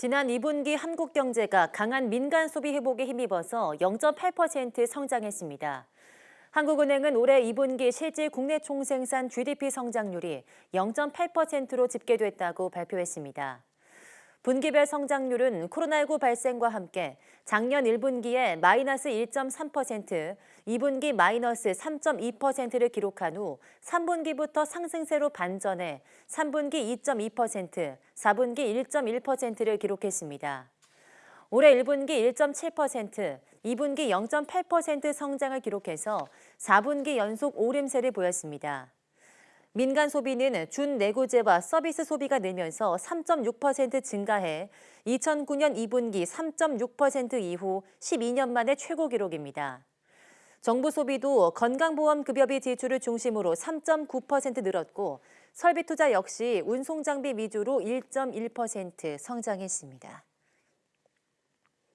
지난 2분기 한국 경제가 강한 민간 소비 회복에 힘입어서 0.8% 성장했습니다. 한국은행은 올해 2분기 실질 국내 총생산 GDP 성장률이 0.8%로 집계됐다고 발표했습니다. 분기별 성장률은 코로나19 발생과 함께 작년 1분기에 마이너스 1.3%, 2분기 마이너스 3.2%를 기록한 후 3분기부터 상승세로 반전해 3분기 2.2%, 4분기 1.1%를 기록했습니다. 올해 1분기 1.7%, 2분기 0.8% 성장을 기록해서 4분기 연속 오름세를 보였습니다. 민간 소비는 준내구재와 서비스 소비가 늘면서 3.6% 증가해 2009년 2분기 3.6% 이후 12년 만에 최고 기록입니다. 정부 소비도 건강보험급여비 지출을 중심으로 3.9% 늘었고 설비 투자 역시 운송장비 위주로 1.1% 성장했습니다.